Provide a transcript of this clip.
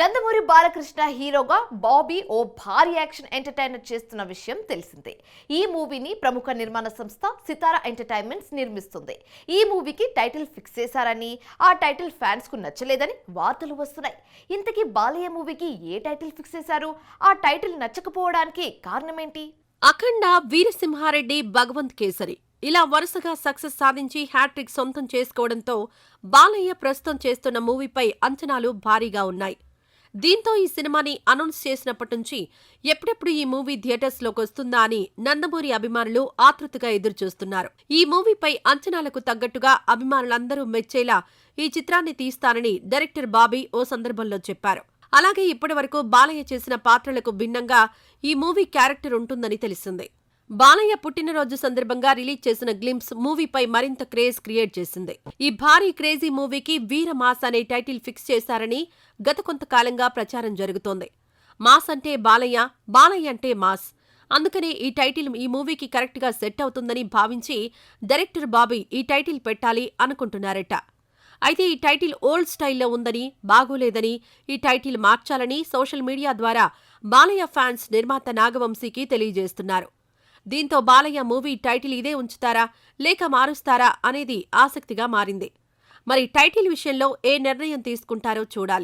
నందమూరి బాలకృష్ణ హీరోగా బాబీ ఓ భారీ action entertainer చేస్తున్న విషయం తెలిసిందే. ఈ మూవీని ప్రముఖ నిర్మాణ సంస్థ సితారా ఎంటర్టైన్మెంట్స్ నిర్మిస్తుంది. ఈ మూవీకి టైటిల్ ఫిక్స్ చేశారని ఆ టైటిల్ ఫ్యాన్స్కు నచ్చలేదని వార్తలు వస్తున్నాయి. ఇంతకీ బాలయ్య మూవీకి ఏ టైటిల్ ఫిక్స్ చేశారు? ఆ టైటిల్ నచ్చకపోవడానికి కారణమేంటి? అఖండ వీరసింహారెడ్డి భగవంత్ కేసరి. ఇలా వరుసగా సక్సెస్ సాధించి హ్యాట్రిక్ సొంతం చేసుకోవడంతో బాలయ్య ప్రస్తుతం చేస్తున్న మూవీపై అంచనాలు భారీగా ఉన్నాయి. దీంతో ఈ సినిమాని అనౌన్స్ చేసినప్పటి నుంచి ఎప్పుడెప్పుడు ఈ మూవీ థియేటర్స్లోకి వస్తుందా అని నందమూరి అభిమానులు ఆతృతగా ఎదురుచూస్తున్నారు. ఈ మూవీపై అంచనాలకు తగ్గట్టుగా అభిమానులందరూ మెచ్చేలా ఈ చిత్రాన్ని తీస్తానని డైరెక్టర్ బాబీ ఓ సందర్భంలో చెప్పారు. అలాగే ఇప్పటివరకు బాలయ్య చేసిన పాత్రలకు భిన్నంగా ఈ మూవీ క్యారెక్టర్ ఉంటుందని తెలిసింది. బాలయ్య పుట్టినరోజు సందర్భంగా రిలీజ్ చేసిన గ్లింప్స్ మూవీపై మరింత క్రేజ్ క్రియేట్ చేసింది. ఈ భారీ క్రేజీ మూవీకి వీర మాస్ అనే టైటిల్ ఫిక్స్ చేశారని గత కొంతకాలంగా ప్రచారం జరుగుతోంది. మాస్ అంటే బాలయ్య బాలయ్య అంటే మాస్. అందుకనే ఈ టైటిల్ ఈ మూవీకి కరెక్ట్గా సెట్ అవుతుందని భావించి డైరెక్టర్ బాబీ ఈ టైటిల్ పెట్టాలి అనుకుంటున్నారట. అయితే ఈ టైటిల్ ఓల్డ్ స్టైల్లో ఉందని బాగోలేదని ఈ టైటిల్ మార్చాలని సోషల్ మీడియా ద్వారా బాలయ్య ఫ్యాన్స్ నిర్మాత నాగవంశీకి తెలియజేస్తున్నారు. దీంతో బాలయ్య మూవీ టైటిల్ ఇదే ఉంచుతారా లేక మారుస్తారా అనేది ఆసక్తిగా మారింది. మరి టైటిల్ విషయంలో ఏ నిర్ణయం తీసుకుంటారో చూడాలి.